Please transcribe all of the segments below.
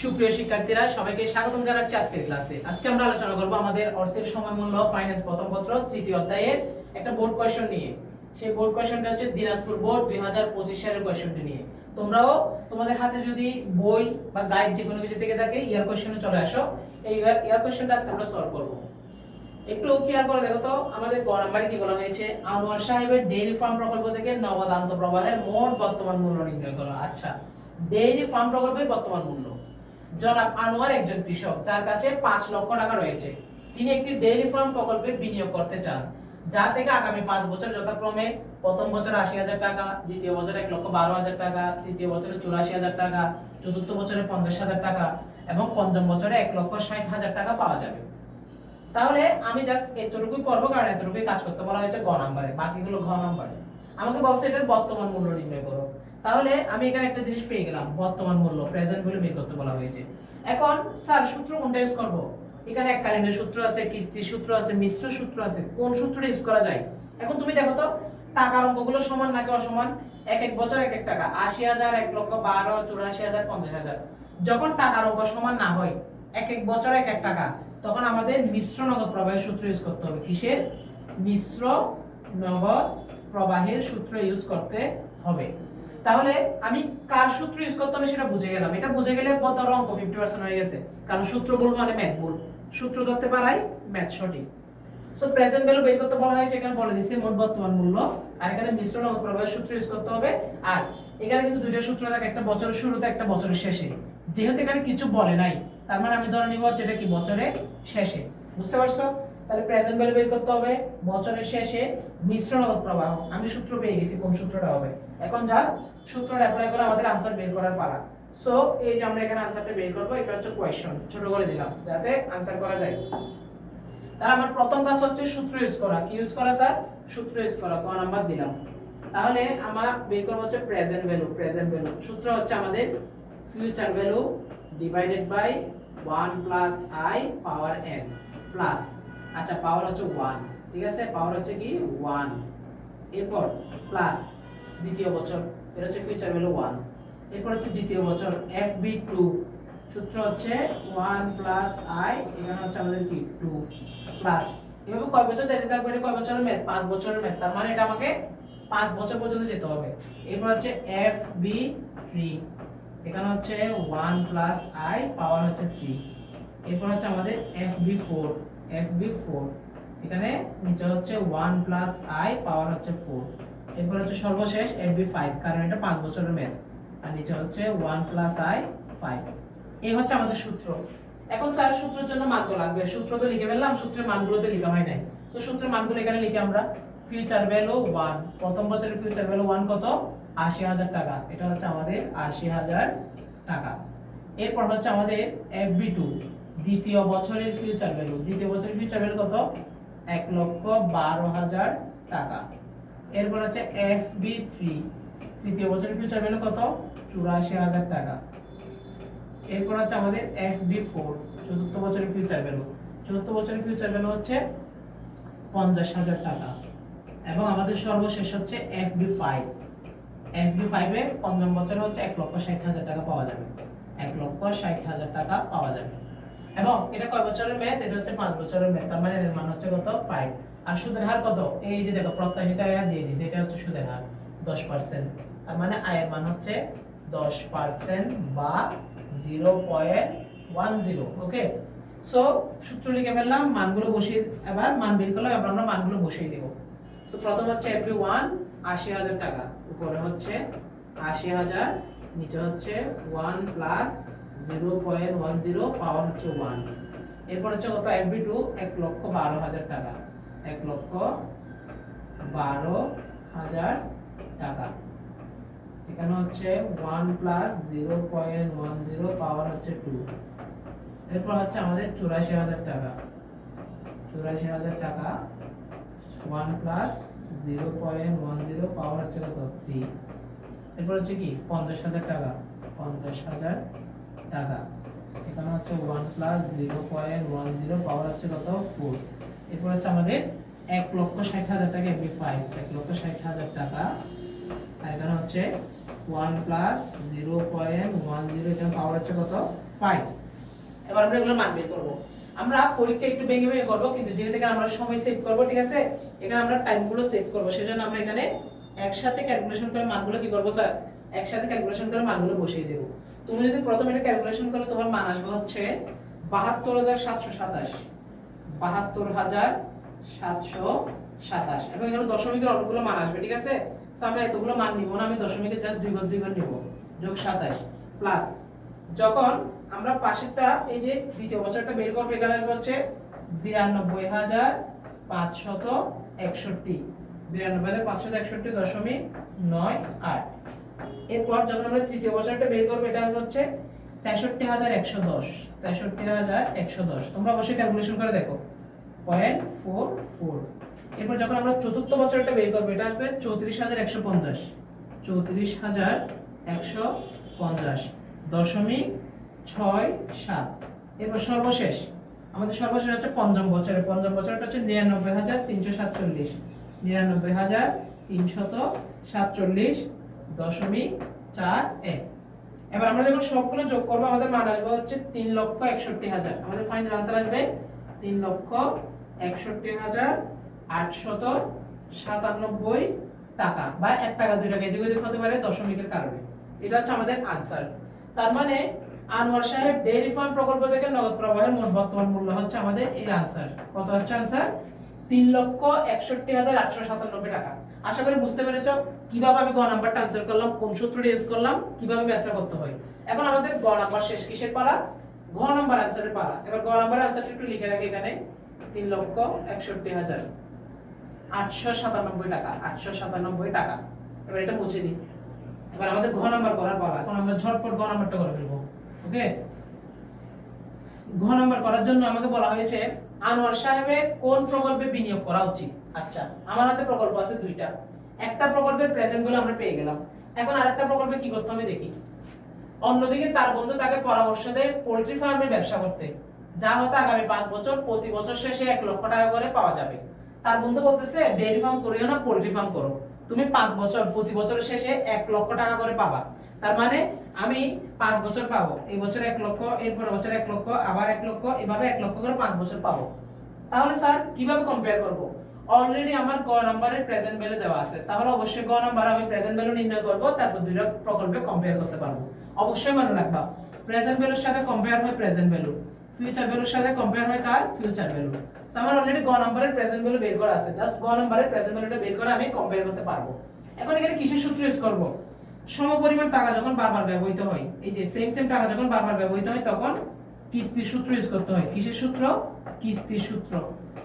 সুপ্রিয় শিক্ষার্থীরা, সবাইকে স্বাগতম জানাচ্ছি আজকের ক্লাসে। আজকে আমরা আলোচনা করব আমাদের অর্থের সময় মূল্য ফাইন্যান্স প্রথম পত্র, তৃতীয় অধ্যায়ের একটা বোর্ড কোয়েশ্চন নিয়ে। সেই বোর্ড কোয়েশ্চনটা হচ্ছে দিনাজপুর বোর্ড 2025 সালের কোয়েশ্চনটি নিয়ে। তোমরাও তোমাদের হাতে যদি বই বা গাইড যে কোনো কিছু থেকে থাকে ইয়ার কোয়েশ্চনে চলে আসো। এই ইয়ার কোয়েশ্চনটা আজকে আমরা সলভ করব। একটু খেয়াল করে দেখো তো, আমাদের গ নাম্বারে কি বলা হয়েছে? আনোয়ার সাহেবের ডেইরি ফার্ম প্রকল্প থেকে নগদ আন্তঃপ্রবাহের মোট বর্তমান মূল্য নির্ণয় করো। আচ্ছা ডেইরি ফার্ম প্রকল্পের বর্তমান মূল্য। জনাব আনোয়ার একজন কৃষক, যার কাছে পাঁচ লক্ষ টাকা রয়েছে। তিনি একটি ডেইরি ফার্ম প্রকল্পে বিনিয়োগ করতে চান, যা থেকে আগামী পাঁচ বছর যথাক্রমে প্রথম বছর আশি হাজার টাকা, দ্বিতীয় বছরে এক লক্ষ বারো হাজার টাকা, তৃতীয় বছরে চুরাশি হাজার টাকা, চতুর্থ বছরে পঞ্চাশ হাজার টাকা এবং পঞ্চম বছরে এক লক্ষ ষাট হাজার টাকা পাওয়া যাবে। তাহলে আমি জাস্ট এতটুকুই পড়ব, কারণ এতটুকুই কাজ করতে বলা হয়েছে গ নাম্বারে, বাকিগুলো ঘ নাম্বারে। আমাকে বলছে এটার বর্তমান মূল্য নির্ণয় করো। তাহলে আমি এখানে একটা জিনিস পেয়ে গেলাম, বর্তমান মূল্য প্রেজেন্ট ভ্যালু বের করতে বলা হয়েছে। এখন, স্যার, সূত্র কোনটা ইউজ করব? এখানে এক এককালীনের সূত্র আছে, কিস্তির সূত্র আছে, মিশ্র সূত্র আছে, কোন সূত্রটা ইউজ করা যায়? এখন তুমি দেখো তো, টাকার অঙ্কগুলো সমান নাকি অসমান? এক এক বছর এক এক টাকা, আশি হাজার, এক লক্ষ বারো, চুরাশি হাজার, পঞ্চাশ হাজার। যখন টাকার অঙ্ক সমান না হয়, এক এক বছর এক এক টাকা, তখন আমাদের মিশ্র নগদ প্রবাহের সূত্র ইউজ করতে হবে। কিসের? মিশ্র নগদ প্রবাহের সূত্র ইউজ করতে হবে। তাহলে আমি কার সূত্র ইউজ করতে হবে সেটা বুঝে গেলাম। এটা বুঝে গেলে ধরো অঙ্ক ফিফটি পার্সেন্ট হয়ে গেছে। কারণ সূত্র ভুল মানে ম্যাথ ভুল। সূত্র ধরতে পারাই ম্যাথ সঠিক। সো প্রেজেন্ট ভ্যালু বের করতে বলা হয়েছে, এখানে বলে দিছে মোট বর্তমান মূল্য। আর এখানে মিশ্র নগদ প্রবাহের সূত্র ইউজ করতে হবে। আর এখানে কিন্তু দুইটা সূত্র থাকে, একটা বছরের শুরুতে, একটা বছরের শেষে। যেহেতু এখানে কিছু বলে নাই, তার মানে আমি ধরে নিব এটা কি বছরের শেষে। বুঝতে পারছ? তাহলে প্রেজেন্ট ভ্যালু বের করতে হবে বছরের শেষে মিশ্র নগদ প্রবাহ আমি সূত্র পেয়ে গেছি, কোন সূত্রটা হবে? এখন জাস্ট সূত্রটা অ্যাপ্লাই করে আমাদের আনসার বের করার পালা। সো এই যে আমরা এখানে আনসারটা বের করব, এটা হচ্ছে কোয়েশ্চন ছোট করে দিলাম, যাতে আনসার করা যায়। তাহলে আমার প্রথম কাজ হচ্ছে সূত্র ইউজ করা। কি ইউজ করা স্যার সূত্র ইউজ করা কোন নাম্বার দিলাম। তাহলে আমার বের করব হচ্ছে প্রেজেন্ট ভ্যালু প্রেজেন্ট ভ্যালু সূত্র হচ্ছে আমাদের future value divided by 1 plus i power n plus আচ্ছা পাওয়ার হচ্ছে 1 ঠিক আছে? পাওয়ার হচ্ছে কি? 1 এরপর প্লাস দ্বিতীয় বছর। এটা হচ্ছে ফিউচার ভ্যালু 1 এরপর হচ্ছে দ্বিতীয় বছর fb2 সূত্র হচ্ছে 1 প্লাস i, এখানে হচ্ছে আমাদের কি? 2 প্লাস এভাবে কয় বছর যেতে থাকবে? এটা কয় বছরের ম্যাথ 5 বছরের ম্যাথ তার মানে এটা আমাকে 5 বছর পর্যন্ত যেতে হবে। এরপর হচ্ছে fb3 এখানে হচ্ছে 1 প্লাস i পাওয়ার হচ্ছে 3 এরপর হচ্ছে আমাদের fb4 fb4 এখানে নিচে হচ্ছে 1 প্লাস i পাওয়ার হচ্ছে 4 এরপর হচ্ছে সর্বশেষ fb5 কারণ এটা 5 বছরের ম্যাথ আর নিচে হচ্ছে 1 প্লাস i 5 এই হচ্ছে আমাদের সূত্র। এখন স্যার সূত্রের জন্য মান তো লাগবে। সূত্র তো লিখে ফেললাম, সূত্রের মানগুলো তো লেখা হয় নাই। তো সূত্রের মানগুলো এখানে লিখে আমরা। ফিউচার ভ্যালু 1 প্রথম বছরের ফিউচার ভ্যালু 1 কত? আশি হাজার টাকা। এটা হচ্ছে আমাদের আশি হাজার টাকা। এরপর হচ্ছে আমাদের এফ বি টু দ্বিতীয় বছরের ফিউচার ভ্যালু দ্বিতীয় বছরের ফিউচার ভ্যালু কত? এক লক্ষ বারো হাজার টাকা। এরপর হচ্ছে এফ বি থ্রি তৃতীয় বছরের ফিউচার ভ্যালু কত? চুরাশি হাজার টাকা। এরপর হচ্ছে আমাদের এফ বি ফোর চতুর্থ বছরের ফিউচার ভ্যালু চতুর্থ বছরের ফিউচার ভ্যালু হচ্ছে পঞ্চাশ হাজার টাকা। এবং আমাদের সর্বশেষ হচ্ছে F B five F B ফাইভে পঞ্চম বছর হচ্ছে এক লক্ষ ষাট হাজার টাকা পাওয়া যাবে। এক লক্ষ ষাট হাজার টাকা পাওয়া যাবে। এবং এটা কয় বছরের ম্যাথ এটা হচ্ছে পাঁচ বছরের ম্যাথ তার মানে এর মান হচ্ছে কত? ফাইভ আর সুদের হার কত? এই যে দেখো, প্রত্যাশিত এরা দিয়ে দিছে, এটা হচ্ছে সুদের হার, দশ পার্সেন্ট তার মানে আয়ের মান হচ্ছে দশ পার্সেন্ট বা zero point one zero okay so সূত্র লিখে ফেললাম, মানগুলো বসিয়ে, এবার মান বের করলাম, এবার আমরা মানগুলো বসিয়ে দিব। সো প্রথম হচ্ছে এফবি ওয়ান আশি হাজার টাকা। উপরে হচ্ছে আশি হাজার, নিচে হচ্ছে one plus zero point one zero power হচ্ছে ওয়ান এরপর হচ্ছে কত? এফবি টু এক লক্ষ বারো হাজার টাকা। এক লক্ষ বারো হাজার টাকা। এখানে হচ্ছে one plus zero point one zero power হচ্ছে টু এরপর হচ্ছে আমাদের চুরাশি হাজার টাকা। চুরাশি হাজার টাকা one plus zero point one zero power হচ্ছে কত? থ্রি এরপর হচ্ছে কি? পঞ্চাশ হাজার টাকা। পঞ্চাশ হাজার টাকা। এখানে হচ্ছে one plus zero point one zero power হচ্ছে কত? ফোর এরপর হচ্ছে আমাদের এক লক্ষ ষাট হাজার টাকা এমবি ফাইভ এক লক্ষ ষাট হাজার টাকা। আর এখানে হচ্ছে one plus zero point one zero এখানে পাওয়ার হচ্ছে কত? ফাইভ এবার আমরা এগুলো মান বের করব। আমরা পরীক্ষা একটু ভেঙে ভেঙে করব, কিন্তু যেহেতু এখানে আমরা সময় সেভ করব, ঠিক আছে? এখানে আমরা টাইমগুলো সেভ করব, সেজন্য আমরা এখানে একসাথে ক্যালকুলেশন করে মানগুলো কি করব স্যার একসাথে ক্যালকুলেশন করে মানগুলো বসিয়ে দেবো। তুমি যদি প্রথমে এটা ক্যালকুলেশন করো, তোমার মান আসবে হচ্ছে বাহাত্তর হাজার সাতশো সাতাশ। বাহাত্তর হাজার সাতশো সাতাশ। এবং এখানে দশমিকের অনেকগুলো মান আসবে, ঠিক আছে? তো এতগুলো মান নিব না, আমি দশমিকের জাস্ট দুই ঘর দুই ঘর নিব, যোগ সাতাশ প্লাস যখন আমরা পাশেরটা, এই যে দ্বিতীয় বছরটা বের করব, এখানে হচ্ছে বিরানব্বই হাজার পাঁচশত একষট্টি। বিরানব্বই হাজার পাঁচশত একষট্টি দশমিক নয় আট। এরপর যখন আমরা তৃতীয় বছরটা বের করব, এটা হচ্ছে তেষট্টি হাজার একশো দশ। তেষট্টি হাজার একশো দশ। তোমরা অবশ্যই ক্যালকুলেশন করে দেখো। পয়েন্ট ফোর ফোর এরপর যখন আমরা চতুর্থ বছরটা বের করব, এটা আসবে চৌত্রিশ হাজার একশো পঞ্চাশ। চৌত্রিশ হাজার একশো পঞ্চাশ। দশমিক ছয় সাত। এরপর সর্বশেষ। আমাদের সর্বশেষ হচ্ছে পঞ্চম বছরে পঞ্চম বছরটা হচ্ছে নিরানব্বই হাজার তিনশো সাতচল্লিশ। নিরানব্বই হাজার তিনশত সাতচল্লিশ দশমিক চার এক। এবার আমরা যখন সবগুলো যোগ করব, আমাদের মান আসবে হচ্ছে তিন লক্ষ একষট্টি হাজার। আমাদের ফাইনাল আনসার আসবে তিন লক্ষ একষট্টি হাজার আটশত সাতানব্বই টাকা বা এক টাকা, দুই টাকা, এদিক ওদিক হতে পারে দশমিকের কারণে। এটা হচ্ছে আমাদের আনসার তার মানে আনোয়ার সাহেব ডেইরি ফার্ম প্রকল্প থেকে নগদ প্রবাহের মোট বর্তমান মূল্য হচ্ছে আমাদের এই আনসার কত হচ্ছে আনসার তিন লক্ষ একষট্টি হাজার আটশো সাতানব্বই টাকা। আশা করি বুঝতে পেরেছ কীভাবে আমি গ নাম্বারটা আনসার করলাম, কোন সূত্রটা ইউজ করলাম, কীভাবে ব্যাখ্যা করতে হয়। এখন আমাদের গ নাম্বার শেষ কিসের পারা ঘ নাম্বার আনসারের পারা এবার গ নাম্বার আনসারটা একটু লিখে রাখি এখানে। তিন লক্ষ একষট্টি হাজার আটশো সাতানব্বই টাকা, আটশো সাতানব্বই টাকা। এবার এটা মুছে দিই এবার আমাদের ঘ নাম্বার করার পালা। এখন আমরা ঝটপট ঘ নাম্বারটা করে ফেলব। ওকে ঘ নাম্বার করার জন্য আমাকে বলা হয়েছে আনোয়ার সাহেবের কোন প্রকল্পে বিনিয়োগ করা উচিত? আচ্ছা। আমার হাতে প্রকল্প আছে দুইটা। একটা প্রকল্পের প্রেজেন্টগুলো আমরা পেয়ে গেলাম। এখন আরেকটা প্রকল্পে কি করতে হবে দেখি। অন্যদিকে তার বন্ধু তাকে পরামর্শ দেয় পোল্ট্রি ফার্মে ব্যবসা করতে। যা হতে আগামী পাঁচ বছর প্রতি বছর শেষে এক লক্ষ টাকা করে পাওয়া যাবে। তার বন্ধু বলতেছে ডেয়ারি ফার্ম করিও না পোল্ট্রি ফার্ম করো। তুমি পাঁচ বছর প্রতি বছর শেষে এক লক্ষ টাকা করে পাবা। তার মানে আমি পাঁচ বছর পাবো। এই বছর এক লক্ষ এরপর বছর এক লক্ষ, আবার এক লক্ষ, এভাবে এক লক্ষ করে পাঁচ বছর পাবো। তাহলে স্যার, কীভাবে কম্পেয়ার করব? অলরেডি আমার গ নাম্বারের প্রেজেন্ট ভ্যালু দেওয়া আছে। তাহলে অবশ্যই গ নাম্বার আমি প্রেজেন্ট ভ্যালু নির্ণয় করব, তারপর দুইটা প্রকল্পে কম্পেয়ার করতে পারব। অবশ্যই মনে রাখবা প্রেজেন্ট ভ্যালুর সাথে কম্পেয়ার হয় প্রেজেন্ট ভ্যালু ফিউচার ভ্যালুর সাথে কম্পেয়ার হয় কার ফিউচার ভ্যালু আমার অলরেডি গ নাম্বারের প্রেজেন্ট ভ্যালু বের করা আছে। জাস্ট গ নাম্বারের প্রেজেন্ট ভ্যালুটা বের করে আমি কম্পেয়ার করতে পারব। এখন এখানে কিসের সূত্র ইউজ করব? সমপরিমাণ টাকা যখন বারবার ব্যবহৃত হয়, এই যে সেম সেম টাকা যখন বারবার ব্যবহৃত হয়, তখন কিস্তির সূত্র ইউজ করতে হয়। কিসের সূত্র? কিস্তির সূত্র।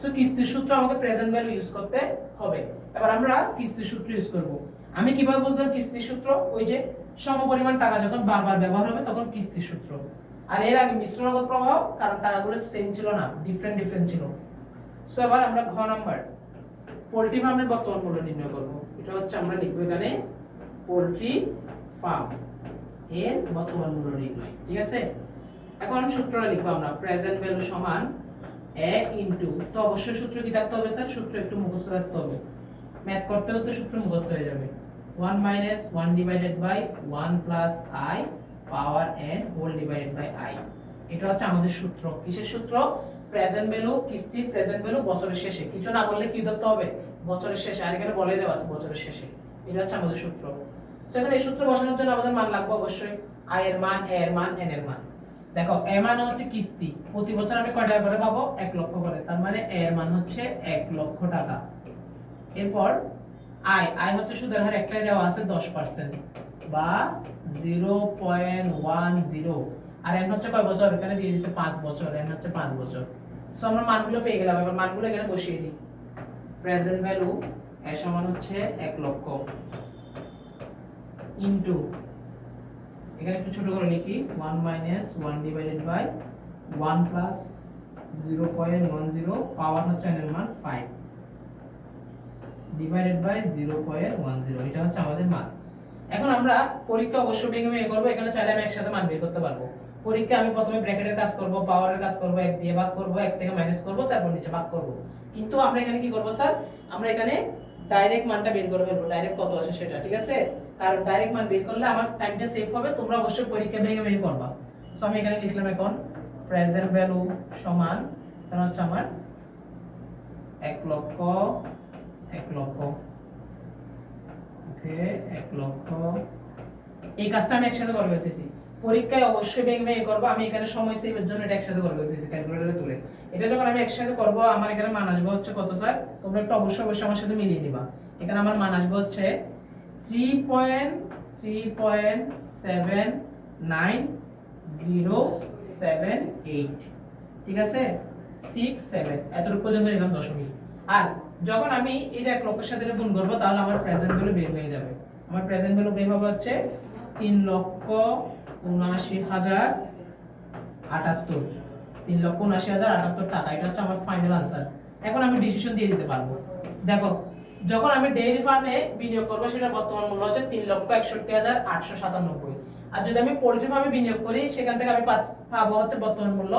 সো কিস্তির সূত্র আমাকে প্রেজেন্ট ভ্যালু ইউজ করতে হবে। এবার আমরা কিস্তির সূত্র ইউজ করব। আমি কীভাবে বুঝলাম কিস্তির সূত্র? ওই যে সমপরিমাণ টাকা যখন বারবার ব্যবহার হবে, তখন কিস্তির সূত্র। আর এর আগে মিশ্র নগদ প্রবাহ, কারণ টাকাগুলো সেম ছিল না ডিফারেন্ট ডিফারেন্ট ছিল। সো এবার আমরা ঘ নাম্বার পোল্ট্রি ফার্মের বর্তমান মূল্য নির্ণয় করব। এটা হচ্ছে আমরা লিখব এখানে পোল্ট্রি ফার্ম এর বর্তমান মূল্য নির্ণয়, ঠিক আছে? এখন সূত্রটা লিখব আমরা প্রেজেন্ট ভ্যালু সমান এ ইনটু তো অবশ্যই সূত্র কি থাকতে হবে স্যার? সূত্র একটু মুখস্থ রাখতে হবে। ম্যাথ করতে করতে সূত্র মুখস্থ হয়ে যাবে। 1 minus 1 divided by 1 plus i power n whole divided by i এটা হচ্ছে আমাদের সূত্র। কিসের সূত্র? প্রেজেন্ট ভ্যালু কিস্তির প্রেজেন্ট ভ্যালু বছরের শেষে। কিছু না বললে কি ধরতে হবে? বছরের শেষে। আর এখানে বলে দেওয়া আছে বছরের শেষে। এটা হচ্ছে আমাদের সূত্র। সো এখানে এই সূত্র বসানোর জন্য আমাদের মান লাগবে অবশ্যই i এর মান, a এর মান, n এর মান। দেখো এ মান হচ্ছে কিস্তি। প্রতি বছর আমি কয় টাকা করে পাবো? এক লক্ষ করে। তার মানে a এর মান হচ্ছে এক লক্ষ টাকা। এরপর আয় আয় হচ্ছে সুদের হার, একটাই দেওয়া আছে দশ পার্সেন্ট বা জিরো পয়েন্ট ওয়ান জিরো আর এন হচ্ছে কয় বছর? এখানে দিয়ে দিচ্ছে পাঁচ বছর। এন হচ্ছে পাঁচ বছর। সো আমরা মানগুলো পেয়ে গেলাম। এবার মানগুলো এখানে বসিয়ে দিই। প্রেজেন্ট ভ্যালু এ সমান হচ্ছে এক লক্ষ। ইনটু। এখানে একটু ছোট করে লিখি। One minus one divided by one plus zero point one zero power হচ্ছে এর মান five. Divided by zero point one zero. এটা হচ্ছে আমাদের মান। এখন আমরা পরীক্ষা অবশ্যই ভেঙে ভেঙে করব। এখানে চাইলে আমি একসাথে মান বের করতে পারব। পরীক্ষা আমি প্রথমে ব্র্যাকেটের কাজ করব, পাওয়ারের কাজ করব, এক দিয়ে ভাগ করব, এক থেকে মাইনাস করব, তারপর নিচে ভাগ করব। কিন্তু আমরা এখানে কি করব, স্যার? আমরা এখানে ডাইরেক্ট মানটা বের করে ফেলব ডাইরেক্ট কত আসে সেটা, ঠিক আছে? কারণ ডাইরেক্ট মান বের করলে আমার টাইমটা সেভ হবে, তোমরা অবশ্যই পরীক্ষা ভেঙে ভেঙে করবা। সো আমি এখানে লিখলাম এখন প্রেজেন্ট ভ্যালু সমান এখানে হচ্ছে আমার এক লক্ষ এক লক্ষ। ওকে এক লক্ষ। এই কাজটা আমি একসাথে করে ফেলতেছি। পরীক্ষায় অবশ্যই ভেঙে ভেঙে করব, আমি এখানে সময় সেভের জন্য এটা একসাথে করে ফেলতেছি ক্যালকুলেটরে তুলে। এটা যখন আমি একসাথে করব, আমার এখানে মান আসবে হচ্ছে কত স্যার তোমরা একটু অবশ্যই অবশ্যই আমার সাথে মিলিয়ে দিবা এখানে আমার মান আসবে হচ্ছে three point three point seven nine zero seven eight ঠিক আছে? সিক্স সেভেন এতটুকু পর্যন্ত নিলাম দশমিক আর যখন আমি এই যে এক লক্ষের সাথে গুণ করব, তাহলে আমার প্রেজেন্ট ভ্যালু বের হয়ে যাবে। আমার প্রেজেন্ট ভ্যালু বের হবে হচ্ছে তিন লক্ষ উনআশি হাজার আটাত্তর, তিন লক্ষ উনআশি হাজার আটাত্তর টাকা। এটা হচ্ছে আমার ফাইনাল আনসার এখন আমি ডিসিশন দিয়ে দিতে পারব। দেখো, যখন আমি ডেইরি ফার্মে বিনিয়োগ করব সেটা বর্তমান মূল্য হচ্ছে তিন লক্ষ একষট্টি হাজার আটশো সাতানব্বই। আর যদি আমি পোল্ট্রি ফার্মে বিনিয়োগ করি, সেখান থেকে আমি পাবো হচ্ছে বর্তমান মূল্য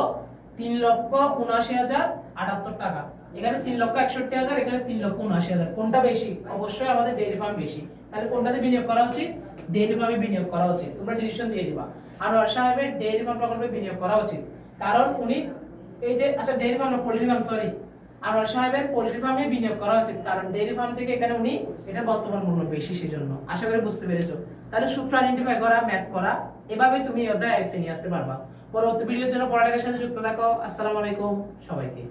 তিন লক্ষ উনআশি হাজার আটাত্তর টাকা। এখানে তিন লক্ষ একষট্টি হাজার, এখানে তিন লক্ষ উনআশি হাজার। কোনটা বেশি? অবশ্যই আমাদের ডেইরি ফার্ম বেশি। তাহলে কোনটাতে বিনিয়োগ করা উচিত? ডেইরি ফার্মে বিনিয়োগ করা উচিত। তোমরা ডিসিশন দিয়ে দিবা। আনোয়ার সাহেবের ডেইরি ফার্ম প্রকল্পে বিনিয়োগ করা উচিত। কারণ উনি এই যে আচ্ছা dairy farm poultry farm sorry Anwar সাহেবের পোল্ট্রি ফার্মে বিনিয়োগ করা উচিত। কারণ ডেইরি ফার্ম থেকে এখানে উনি এটা বর্তমান মূল্য বেশি সেজন্য। আশা করি বুঝতে পেরেছ। তাহলে সূত্র আইডেন্টিফাই করা ম্যাথ করা, এভাবে তুমি অধ্যায় আয়ত্তে নিয়ে আসতে পারবা। পরবর্তী ভিডিওর জন্য পড়ালেখার সাথে যুক্ত থাকো। আসসালামু আলাইকুম সবাইকে।